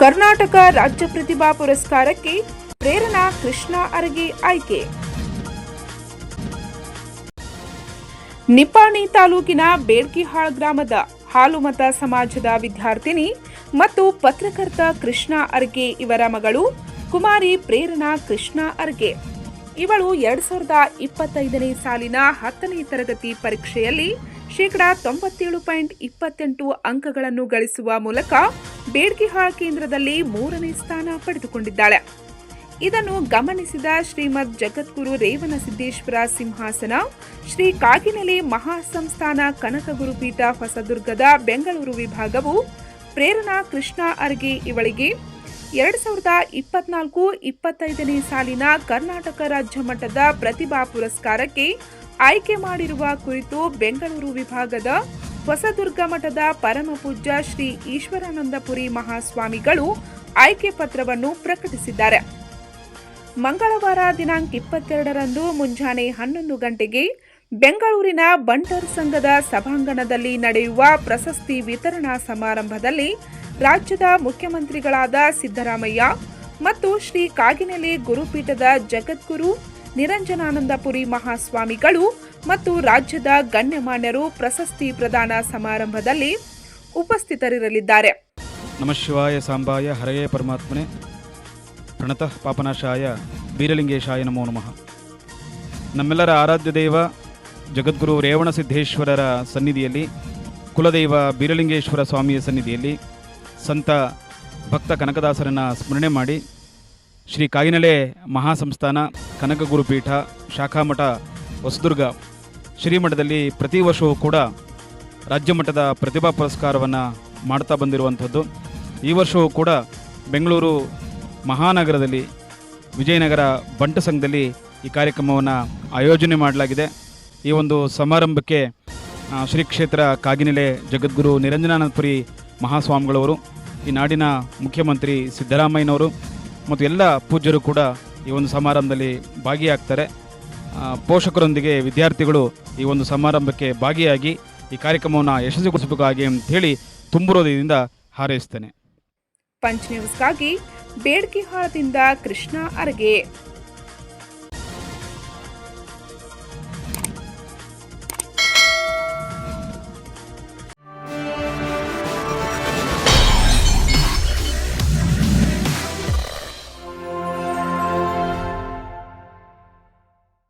ಕರ್ನಾಟಕ ರಾಜ್ಯ ಪ್ರತಿಭಾ ಪುರಸ್ಕಾರಕ್ಕೆ ಪ್ರೇರಣಾ ಕೃಷ್ಣ ಅರಗಿ ಆಯ್ಕೆ. ನಿಪ್ಪಾಣಿ ತಾಲೂಕಿನ ಬೇಡ್ಕಿಹಾಳ್ ಗ್ರಾಮದ ಹಾಲುಮತ ಸಮಾಜದ ವಿದ್ಯಾರ್ಥಿನಿ ಮತ್ತು ಪತ್ರಕರ್ತ ಕೃಷ್ಣ ಅರ್ಗೆ ಇವರ ಮಗಳು ಕುಮಾರಿ ಪ್ರೇರಣಾ ಕೃಷ್ಣ ಅರ್ಗೆ. ಇವಳು ಎರಡ್ ಸಾವಿರದ ಇಪ್ಪತ್ತೈದನೇ ಸಾಲಿನ ಹತ್ತನೇ ತರಗತಿ ಪರೀಕ್ಷೆಯಲ್ಲಿ ಶೇಕಡಾ ತೊಂಬತ್ತೇಳು ಪಾಯಿಂಟ್ ಇಪ್ಪತ್ತೆಂಟು ಅಂಕಗಳನ್ನು ಗಳಿಸುವ ಮೂಲಕ ಬೇಡ್ಕಿಹಾಳ್ ಕೇಂದ್ರದಲ್ಲಿ ಮೂರನೇ ಸ್ಥಾನ ಪಡೆದುಕೊಂಡಿದ್ದಾಳೆ. ಇದನ್ನು ಗಮನಿಸಿದ ಶ್ರೀಮದ್ ಜಗದ್ಗುರು ರೇವಣಸಿದ್ದೇಶ್ವರ ಸಿಂಹಾಸನ, ಶ್ರೀ ಕಾಗಿನೆಲೆ ಮಹಾಸಂಸ್ಥಾನ ಕನಕ ಗುರುಪೀಠ ಹೊಸದುರ್ಗದ ಬೆಂಗಳೂರು ವಿಭಾಗವು ಪ್ರೇರಣಾ ಕೃಷ್ಣ ಅರ್ಗೆ ಇವಳಿಗೆ ಎರಡು ಸಾವಿರದ ಇಪ್ಪತ್ನಾಲ್ಕು ಇಪ್ಪತ್ತೈದನೇ ಸಾಲಿನ ಕರ್ನಾಟಕ ರಾಜ್ಯ ಮಟ್ಟದ ಪ್ರತಿಭಾ ಪುರಸ್ಕಾರಕ್ಕೆ ಆಯ್ಕೆ ಮಾಡಿರುವ ಕುರಿತು ಬೆಂಗಳೂರು ವಿಭಾಗದ ಹೊಸದುರ್ಗ ಮಠದ ಪರಮಪೂಜ್ಯ ಶ್ರೀ ಈಶ್ವರಾನಂದಪುರಿ ಮಹಾಸ್ವಾಮಿಗಳು ಆಯ್ಕೆ ಪತ್ರವನ್ನು ಪ್ರಕಟಿಸಿದ್ದಾರೆ. ಮಂಗಳವಾರ ದಿನಾಂಕ ಇಪ್ಪತ್ತೆರಡರಂದು ಮುಂಜಾನೆ ಹನ್ನೊಂದು ಗಂಟೆಗೆ ಬೆಂಗಳೂರಿನ ಬಂಟರ್ ಸಂಘದ ಸಭಾಂಗಣದಲ್ಲಿ ನಡೆಯುವ ಪ್ರಶಸ್ತಿ ವಿತರಣಾ ಸಮಾರಂಭದಲ್ಲಿ ರಾಜ್ಯದ ಮುಖ್ಯಮಂತ್ರಿಗಳಾದ ಸಿದ್ದರಾಮಯ್ಯ ಮತ್ತು ಶ್ರೀ ಕಾಗಿನೆಲೆ ಗುರುಪೀಠದ ಜಗದ್ಗುರು ನಿರಂಜನಾನಂದಪುರಿ ಮಹಾಸ್ವಾಮಿಗಳು ಮತ್ತು ರಾಜ್ಯದ ಗಣ್ಯಮಾನ್ಯರು ಪ್ರಶಸ್ತಿ ಪ್ರದಾನ ಸಮಾರಂಭದಲ್ಲಿ ಉಪಸ್ಥಿತರಿರಲಿದ್ದಾರೆ. ನಮಃ ಶಿವಾಯ ಸಾಂಬಾಯ ಹರಯೇ ಪರಮಾತ್ಮನೆ. ಪ್ರಣತಃ ಪಾಪನಾಶಾಯ ಬೀರಲಿಂಗೇಶಾಯ ನಮೋ ನಮಃ. ನಮ್ಮೆಲ್ಲರ ಆರಾಧ್ಯ ದೇವ ಜಗದ್ಗುರು ರೇವಣಸಿದ್ದೇಶ್ವರರ ಸನ್ನಿಧಿಯಲ್ಲಿ, ಕುಲದೈವ ಬೀರಲಿಂಗೇಶ್ವರ ಸ್ವಾಮಿಯ ಸನ್ನಿಧಿಯಲ್ಲಿ ಸಂತ ಭಕ್ತ ಕನಕದಾಸರನ್ನು ಸ್ಮರಣೆ ಮಾಡಿ ಶ್ರೀ ಕಾಗಿನಲೆ ಮಹಾಸಂಸ್ಥಾನ ಕನಕ ಗುರುಪೀಠ ಶಾಖಾಮಠ, ಹೊಸದುರ್ಗ ಶ್ರೀಮಠದಲ್ಲಿ ಪ್ರತಿ ವರ್ಷವೂ ಕೂಡ ರಾಜ್ಯ ಮಟ್ಟದ ಪ್ರತಿಭಾ ಪುರಸ್ಕಾರವನ್ನು ಮಾಡ್ತಾ ಬಂದಿರುವಂಥದ್ದು. ಈ ವರ್ಷವೂ ಕೂಡ ಬೆಂಗಳೂರು ಮಹಾನಗರದಲ್ಲಿ, ವಿಜಯನಗರ ಬಂಟ ಸಂಘದಲ್ಲಿ ಈ ಕಾರ್ಯಕ್ರಮವನ್ನು ಆಯೋಜನೆ ಮಾಡಲಾಗಿದೆ. ಈ ಒಂದು ಸಮಾರಂಭಕ್ಕೆ ಶ್ರೀ ಕ್ಷೇತ್ರ ಕಾಗಿನೆಲೆ ಜಗದ್ಗುರು ನಿರಂಜನಾನಂದಪುರಿ ಮಹಾಸ್ವಾಮಿಗಳವರು, ಈ ನಾಡಿನ ಮುಖ್ಯಮಂತ್ರಿ ಸಿದ್ದರಾಮಯ್ಯನವರು ಮತ್ತು ಎಲ್ಲ ಪೂಜ್ಯರು ಕೂಡ ಈ ಒಂದು ಸಮಾರಂಭದಲ್ಲಿ ಭಾಗಿಯಾಗ್ತಾರೆ. ಪೋಷಕರೊಂದಿಗೆ ವಿದ್ಯಾರ್ಥಿಗಳು ಈ ಒಂದು ಸಮಾರಂಭಕ್ಕೆ ಭಾಗಿಯಾಗಿ ಈ ಕಾರ್ಯಕ್ರಮವನ್ನು ಯಶಸ್ವಿಗೊಳಿಸಬೇಕಾಗಿ ಅಂತ ಹೇಳಿ ತುಂಬುರೋದಿಂದ ಹಾರೈಸ್ತೇನೆ. ಪಂಚ್ ನ್ಯೂಸ್ಗಾಗಿ ಬೇಡ್ಕಿಹಾಳದಿಂದ ಕೃಷ್ಣ ಅರಗೆ.